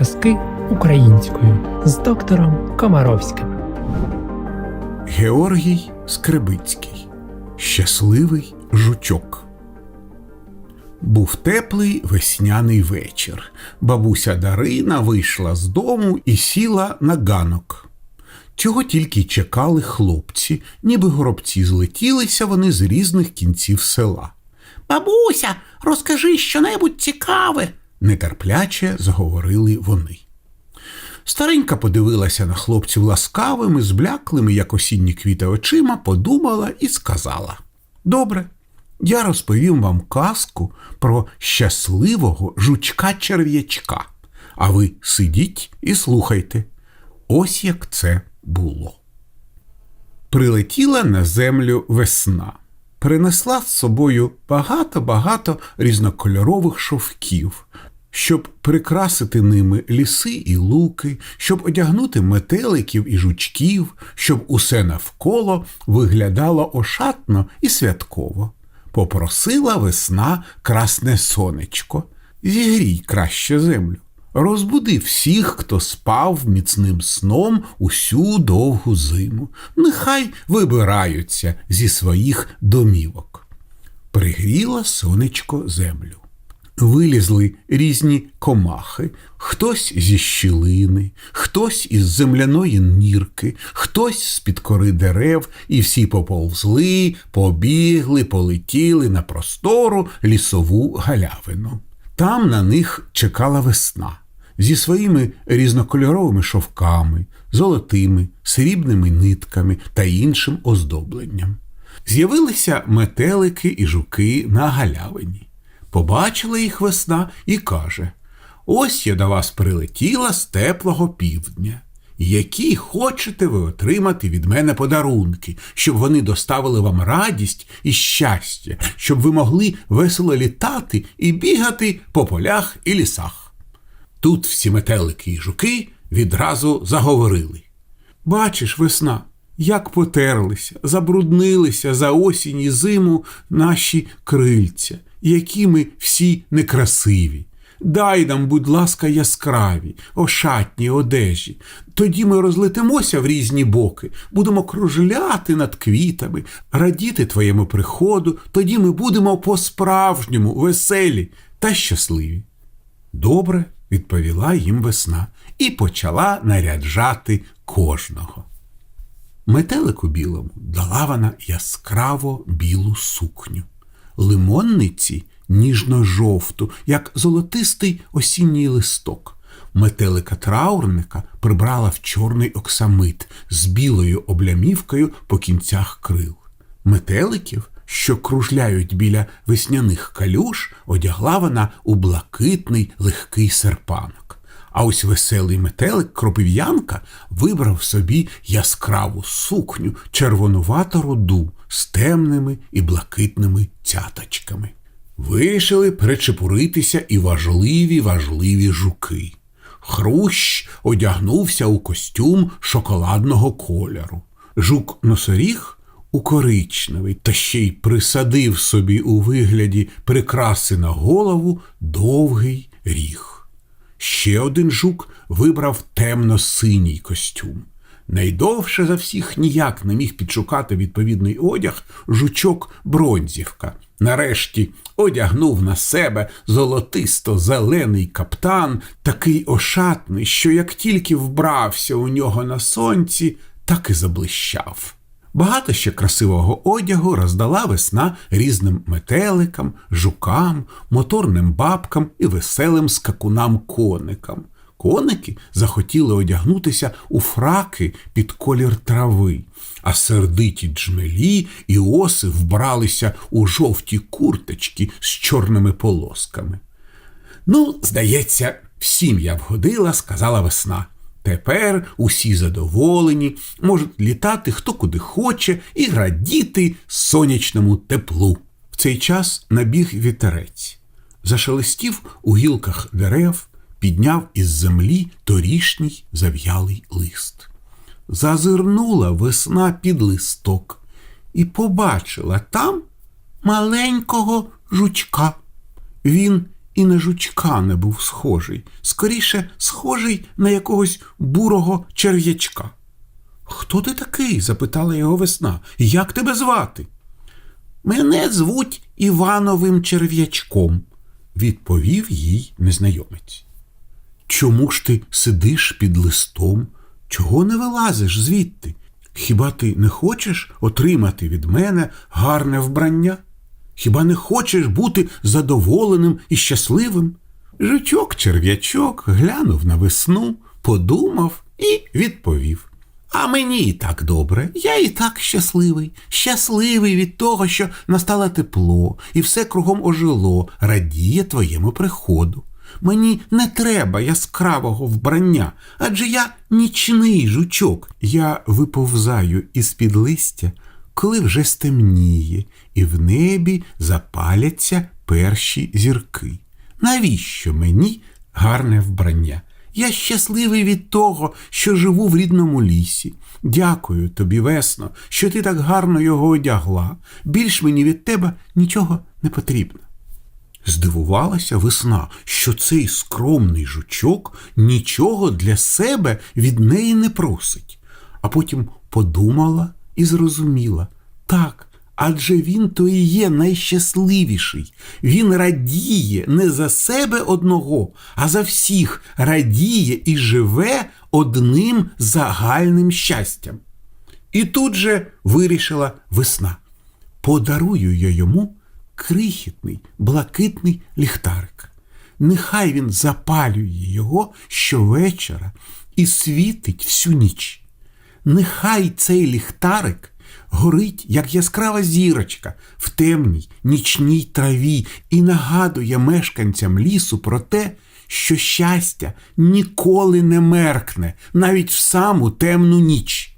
казки українською з доктором Комаровським. Георгій Скребицький. Щасливий жучок. Був теплий весняний вечір. Бабуся Дарина вийшла з дому і сіла на ганок. Цього тільки чекали хлопці, ніби горобці злетілися вони з різних кінців села. Бабуся, розкажи щонебудь цікаве, нетерпляче заговорили вони. Старенька подивилася на хлопців ласкавими, збляклими, як осінні квіти очима, подумала і сказала: Добре, я розповім вам казку про щасливого жучка-черв'ячка, а ви сидіть і слухайте. Ось як це було. Прилетіла на землю весна, принесла з собою багато-багато різнокольорових шовків, щоб прикрасити ними ліси і луки, щоб одягнути метеликів і жучків, щоб усе навколо виглядало ошатно і святково. Попросила весна красне сонечко, зігрій краще землю. Розбуди всіх, хто спав міцним сном усю довгу зиму. Нехай вибираються зі своїх домівок. Пригріла сонечко землю. Вилізли різні комахи, хтось зі щілини, хтось із земляної нірки, хтось з-під кори дерев, і всі поповзли, побігли, полетіли на простору лісову галявину. Там на них чекала весна зі своїми різнокольоровими шовками, золотими, срібними нитками та іншим оздобленням. З'явилися метелики і жуки на галявині. Побачила їх весна і каже: Ось я до вас прилетіла з теплого півдня. Які хочете ви отримати від мене подарунки, щоб вони доставили вам радість і щастя, щоб ви могли весело літати і бігати по полях і лісах. Тут всі метелики і жуки відразу заговорили. Бачиш, весна, як потерлися, забруднилися за осінь і зиму наші крильця, які ми всі некрасиві. Дай нам, будь ласка, яскраві, ошатні одежі. Тоді ми розлетимося в різні боки, будемо кружляти над квітами, радіти твоєму приходу, тоді ми будемо по-справжньому веселі та щасливі. Добре, відповіла їм весна і почала наряджати кожного. Метелику білому дала вона яскраво білу сукню, лимонниці ніжно-жовту, як золотистий осінній листок. Метелика траурника прибрала в чорний оксамит з білою облямівкою по кінцях крил. Метеликів, що кружляють біля весняних калюш, одягла вона у блакитний легкий серпанок. А ось веселий метелик кропив'янка вибрав собі яскраву сукню червонувато роду з темними і блакитними цяточками. Вирішили перечепуритися і важливі важливі жуки. Хрущ одягнувся у костюм шоколадного кольору. Жук носоріг у коричневий та ще й присадив собі у вигляді прикраси на голову довгий ріг. Ще один жук вибрав темно-синій костюм. Найдовше за всіх ніяк не міг підшукати відповідний одяг жучок Бронзівка. Нарешті одягнув на себе золотисто-зелений каптан, такий ошатний, що як тільки вбрався у нього на сонці, так і заблищав. Багато ще красивого одягу роздала весна різним метеликам, жукам, моторним бабкам і веселим скакунам-коникам. Коники захотіли одягнутися у фраки під колір трави, а сердиті джмелі і оси вбралися у жовті курточки з чорними полосками. Ну, здається, всім я вгодила, сказала весна. Тепер усі задоволені, можуть літати хто куди хоче і радіти сонячному теплу. В цей час набіг вітерець. Зашелестів у гілках дерев, підняв із землі торішній зав'ялий лист. Зазирнула весна під листок і побачила там маленького жучка. Він і на жучка не був схожий, скоріше схожий на якогось бурого черв'ячка. Хто ти такий? запитала його весна. Як тебе звати? Мене звуть Івановим черв'ячком, відповів їй незнайомець. Чому ж ти сидиш під листом? Чого не вилазиш звідти? Хіба ти не хочеш отримати від мене гарне вбрання? Хіба не хочеш бути задоволеним і щасливим? Жучок черв'ячок глянув на весну, подумав і відповів. А мені і так добре, я і так щасливий, щасливий від того, що настало тепло, і все кругом ожило, радіє твоєму приходу. Мені не треба яскравого вбрання, адже я нічний жучок. Я виповзаю із-під листя, коли вже стемніє, і в небі запаляться перші зірки. Навіщо мені гарне вбрання? Я щасливий від того, що живу в рідному лісі. Дякую тобі, весно, що ти так гарно його одягла. Більш мені від тебе нічого не потрібно. Здивувалася весна, що цей скромний жучок нічого для себе від неї не просить, а потім подумала і зрозуміла так, адже він то і є найщасливіший. Він радіє не за себе одного, а за всіх радіє і живе одним загальним щастям. І тут же вирішила весна. Подарую я йому крихітний блакитний ліхтарик. Нехай він запалює його щовечора і світить всю ніч. Нехай цей ліхтарик горить, як яскрава зірочка в темній нічній траві і нагадує мешканцям лісу про те, що щастя ніколи не меркне, навіть в саму темну ніч.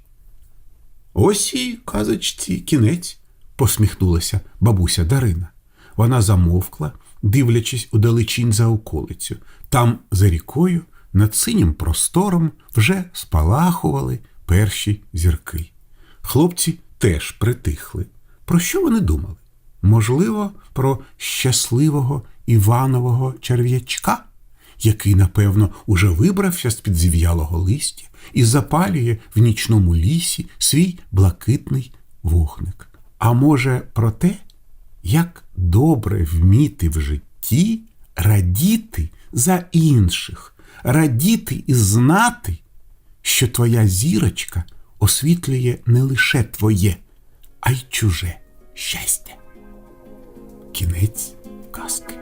Ось і казочці кінець, посміхнулася бабуся Дарина. Вона замовкла, дивлячись удалечінь за околицю. Там, за рікою, над синім простором вже спалахували перші зірки. Хлопці теж притихли. Про що вони думали? Можливо, про щасливого Іванового черв'ячка, який, напевно, уже вибрався з-під зів'ялого листя і запалює в нічному лісі свій блакитний вогник. А може, про те, як добре вміти в житті радіти за інших, радіти і знати, що твоя зірочка освітлює не лише твоє, а й чуже щастя. Кінець казки.